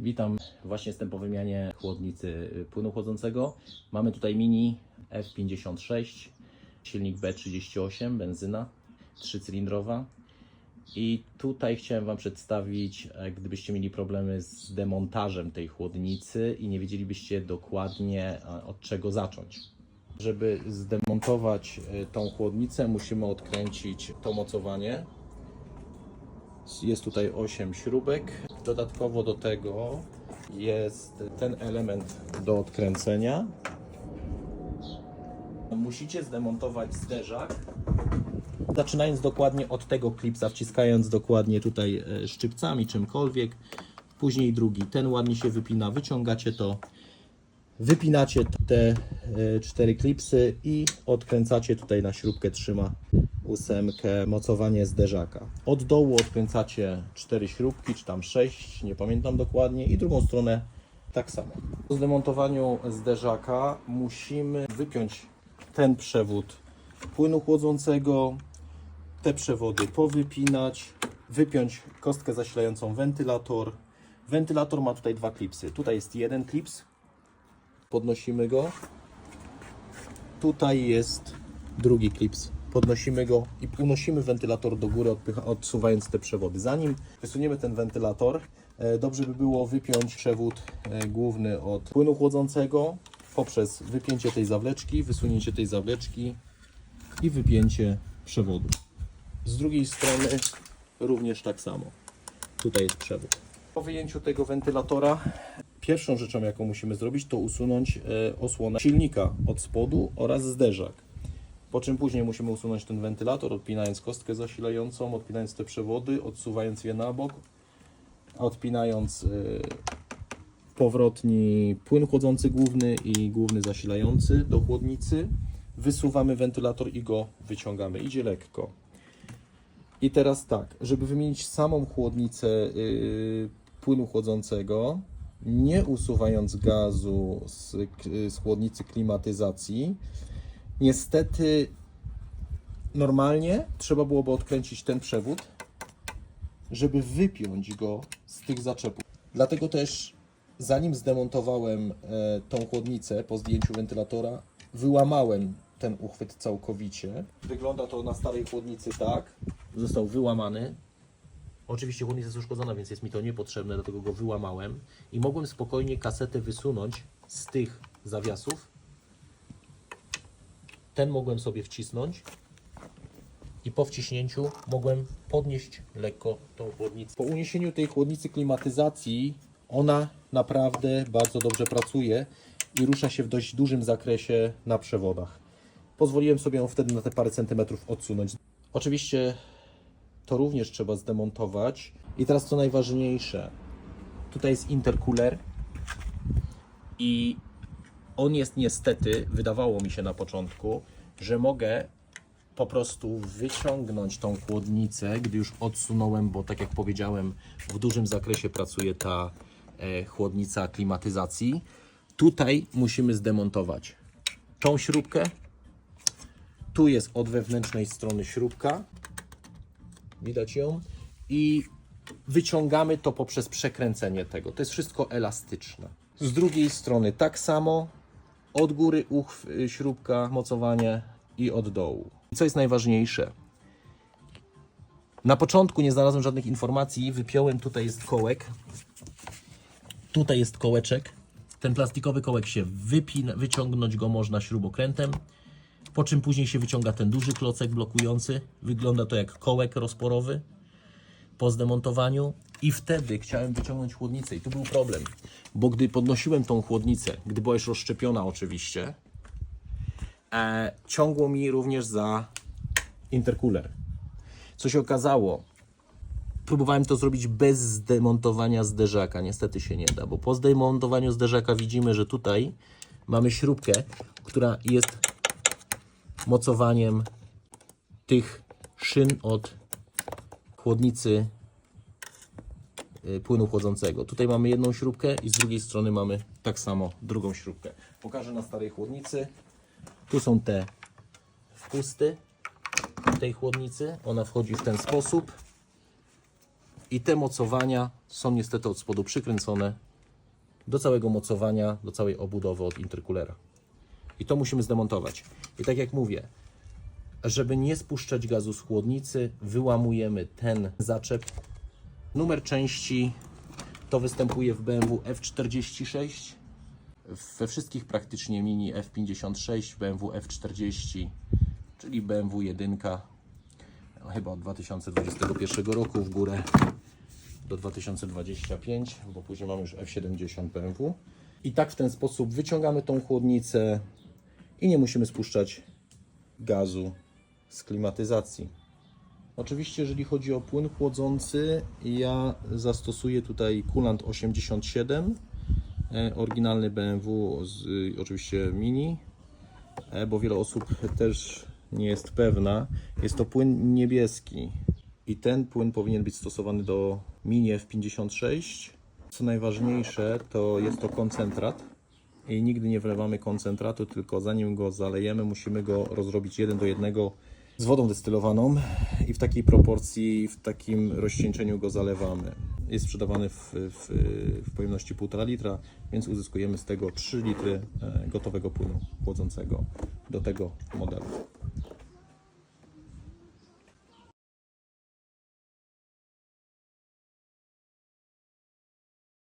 Witam, właśnie jestem po wymianie chłodnicy y, płynu chłodzącego. Mamy tutaj Mini F56, silnik B38, benzyna, trzycylindrowa. I tutaj chciałem Wam przedstawić, e, gdybyście mieli problemy z demontażem tej chłodnicy i nie wiedzielibyście dokładnie e, od czego zacząć. Żeby zdemontować e, tą chłodnicę, musimy odkręcić to mocowanie. Jest tutaj 8 śrubek. Dodatkowo do tego jest ten element do odkręcenia. Musicie zdemontować zderzak. Zaczynając dokładnie od tego klipsa, wciskając dokładnie tutaj e, szczypcami, czymkolwiek. Później drugi. Ten ładnie się wypina. Wyciągacie to. Wypinacie te e, cztery klipsy i odkręcacie tutaj na śrubkę trzyma ósemkę mocowanie zderzaka. Od dołu odkręcacie cztery śrubki, czy tam sześć, nie pamiętam dokładnie i drugą stronę tak samo. Po zdemontowaniu zderzaka musimy wypiąć ten przewód płynu chłodzącego, te przewody powypinać, wypiąć kostkę zasilającą wentylator. Wentylator ma tutaj dwa klipsy. Tutaj jest jeden klips, podnosimy go. Tutaj jest drugi klips. Podnosimy go i unosimy wentylator do góry, odsuwając te przewody. Zanim wysuniemy ten wentylator, e, dobrze by było wypiąć przewód e, główny od płynu chłodzącego poprzez wypięcie tej zawleczki, wysunięcie tej zawleczki i wypięcie przewodu. Z drugiej strony również tak samo. Tutaj jest przewód. Po wyjęciu tego wentylatora, pierwszą rzeczą, jaką musimy zrobić, to usunąć e, osłonę silnika od spodu oraz zderzak. Po czym później musimy usunąć ten wentylator, odpinając kostkę zasilającą, odpinając te przewody, odsuwając je na bok, odpinając e, powrotni płyn chłodzący główny i główny zasilający do chłodnicy. Wysuwamy wentylator i go wyciągamy. Idzie lekko. I teraz tak, żeby wymienić samą chłodnicę yy, płynu chłodzącego, nie usuwając gazu z, z chłodnicy klimatyzacji, niestety normalnie trzeba byłoby odkręcić ten przewód, żeby wypiąć go z tych zaczepów. Dlatego też zanim zdemontowałem e, tą chłodnicę po zdjęciu wentylatora, wyłamałem ten uchwyt całkowicie. Wygląda to na starej chłodnicy tak. Został wyłamany. Oczywiście chłodnica jest uszkodzona, więc jest mi to niepotrzebne, dlatego go wyłamałem. I mogłem spokojnie kasetę wysunąć z tych zawiasów. Ten mogłem sobie wcisnąć i po wciśnięciu mogłem podnieść lekko tą chłodnicę. Po uniesieniu tej chłodnicy klimatyzacji ona naprawdę bardzo dobrze pracuje i rusza się w dość dużym zakresie na przewodach. Pozwoliłem sobie ją wtedy na te parę centymetrów odsunąć. Oczywiście to również trzeba zdemontować. I teraz co najważniejsze. Tutaj jest intercooler i on jest niestety, wydawało mi się na początku, że mogę po prostu wyciągnąć tą chłodnicę, gdy już odsunąłem, bo tak jak powiedziałem, w dużym zakresie pracuje ta e, chłodnica klimatyzacji. Tutaj musimy zdemontować tą śrubkę. Tu jest od wewnętrznej strony śrubka. Widać ją. I wyciągamy to poprzez przekręcenie tego. To jest wszystko elastyczne. Z drugiej strony tak samo. Od góry uchw, y, śrubka, mocowanie i od dołu. I co jest najważniejsze? Na początku nie znalazłem żadnych informacji. Wypiąłem, tutaj jest kołek. Tutaj jest kołeczek. Ten plastikowy kołek się wypina, wyciągnąć go można śrubokrętem. Po czym później się wyciąga ten duży klocek blokujący. Wygląda to jak kołek rozporowy po zdemontowaniu. I wtedy chciałem wyciągnąć chłodnicę i tu był problem, bo gdy podnosiłem tą chłodnicę, gdy była już rozszczepiona oczywiście, e, ciągło mi również za intercooler. Co się okazało, próbowałem to zrobić bez zdemontowania zderzaka. Niestety się nie da, bo po zdemontowaniu zderzaka widzimy, że tutaj mamy śrubkę, która jest mocowaniem tych szyn od chłodnicy y, płynu chłodzącego. Tutaj mamy jedną śrubkę i z drugiej strony mamy tak samo drugą śrubkę. Pokażę na starej chłodnicy. Tu są te wpusty tej chłodnicy. Ona wchodzi w ten sposób. I te mocowania są niestety od spodu przykręcone do całego mocowania, do całej obudowy od intercoolera. I to musimy zdemontować. I tak jak mówię, żeby nie spuszczać gazu z chłodnicy, wyłamujemy ten zaczep. Numer części to występuje w BMW F46, we wszystkich praktycznie mini F56, BMW F40, czyli BMW 1, chyba od 2021 roku w górę do 2025, bo później mamy już F70 BMW. I tak w ten sposób wyciągamy tą chłodnicę i nie musimy spuszczać gazu z klimatyzacji. Oczywiście, jeżeli chodzi o płyn chłodzący, ja zastosuję tutaj Coolant 87, e, oryginalny BMW, z, oczywiście mini, e, bo wiele osób też nie jest pewna. Jest to płyn niebieski i ten płyn powinien być stosowany do mini F56. Co najważniejsze, to jest to koncentrat i nigdy nie wlewamy koncentratu, tylko zanim go zalejemy, musimy go rozrobić jeden do jednego z wodą destylowaną i w takiej proporcji, w takim rozcieńczeniu go zalewamy. Jest sprzedawany w, w, w pojemności 1,5 litra, więc uzyskujemy z tego 3 litry e, gotowego płynu chłodzącego do tego modelu.